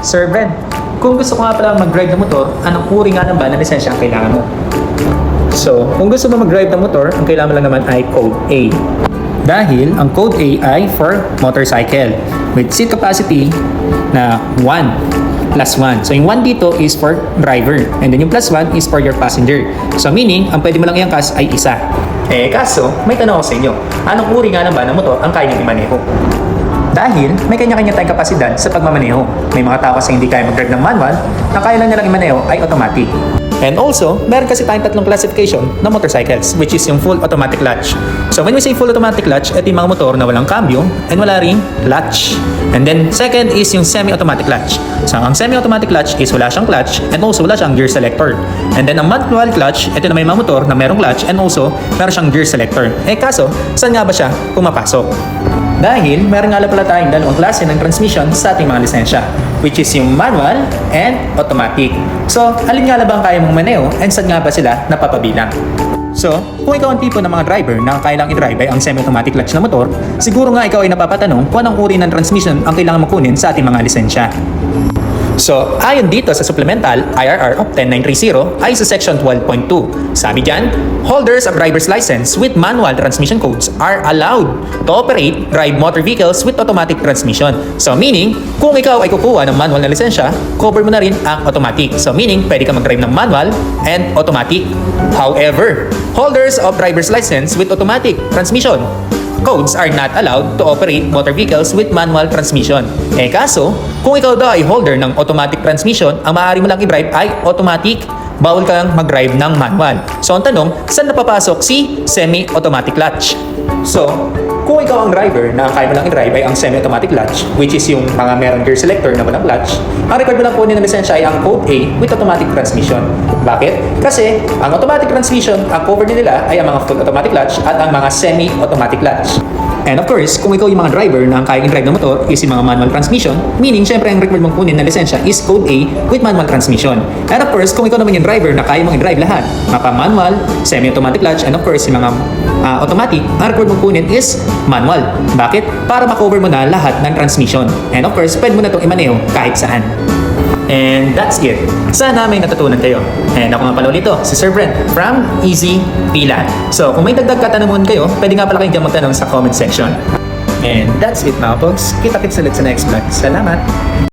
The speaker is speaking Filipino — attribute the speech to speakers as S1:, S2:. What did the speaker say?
S1: Sir Brent, kung gusto ko nga pala mag-drive ng motor, anong uri nga naman na lisensya ang kailangan mo? So, kung gusto mo mag-drive ng motor, ang kailangan mo lang naman ay Code A. Dahil ang Code A ay for motorcycle with seat capacity na 1 plus 1. So, yung 1 dito is for driver and then yung plus 1 is for your passenger. So, meaning, ang pwede mo lang iangkas ay isa. Eh, kaso, may tanong ako sa inyo. Anong uri nga naman ng motor ang kaya niyong imaneho? Dahil may kanya-kanya tayong kapasidad sa pagmamaneho. May mga tao kasi hindi kaya mag-drive ng manual, ang kaya lang nilang imaneho ay automatic. And also, meron kasi tayong tatlong classification ng motorcycles, which is yung full automatic clutch. So when we say full automatic clutch, ito yung mga motor na walang cambio and wala ring clutch. And then second is yung semi-automatic clutch. So ang semi-automatic clutch is wala siyang clutch and also wala siyang gear selector. And then ang manual clutch, ito na may mga motor na merong clutch and also meron siyang gear selector. Eh kaso, saan nga ba siya pumapasok? Dahil meron nga pala tayong dalawang klase ng transmission sa ating mga lisensya, which is yung manual and automatic. So, alin nga ba ang kaya mong maneho and saan nga ba sila napapabilang? So, kung ikaw ang tipo ng mga driver na kailang i-drive ay ang semi-automatic clutch na motor, siguro nga ikaw ay napapatanong kung anong uri ng transmission ang kailangan makunin sa ating mga lisensya. So, ayon dito sa supplemental IRR of 10930 ay sa section 12.2. Sabi dyan, holders of driver's license with manual transmission codes are allowed to operate drive motor vehicles with automatic transmission. So, meaning, kung ikaw ay kukuha ng manual na lisensya, cover mo na rin ang automatic. So, meaning, pwede ka mag-drive ng manual and automatic. However, holders of driver's license with automatic transmission codes are not allowed to operate motor vehicles with manual transmission. Eh kaso, kung ikaw daw ay holder ng automatic transmission, ang maaari mo lang i-drive ay automatic. Bawal kang mag-drive ng manual. So ang tanong, saan napapasok si semi-automatic clutch? So, kung ikaw ang driver na kaya mo lang i-drive ay ang semi-automatic clutch, which is yung mga meron gear selector na walang clutch, ang record mo lang kunin ng lisensya ay ang code A with automatic transmission. Bakit? Kasi ang automatic transmission, ang cover nila ay ang mga full automatic clutch at ang mga semi-automatic clutch. And of course, kung ikaw yung mga driver na ang kaya i-drive ng motor is yung mga manual transmission, meaning syempre ang record mong kunin na lisensya is code A with manual transmission. And of course, kung ikaw naman yung driver na kaya mong i-drive lahat, mapa manual, semi-automatic clutch, and of course yung mga ah, automatic, ang record mong kunin is manual. Bakit? Para makover mo na lahat ng transmission. And of course, pwede mo na itong imaneho kahit saan. And that's it. Sana may natutunan kayo. And ako nga pala ulit si Sir Brent from Easy Pila. So kung may dagdag katanungan kayo, pwede nga pala kayong magtanong sa comment section. And that's it mga folks. Kita-kits ulit sa next vlog. Salamat!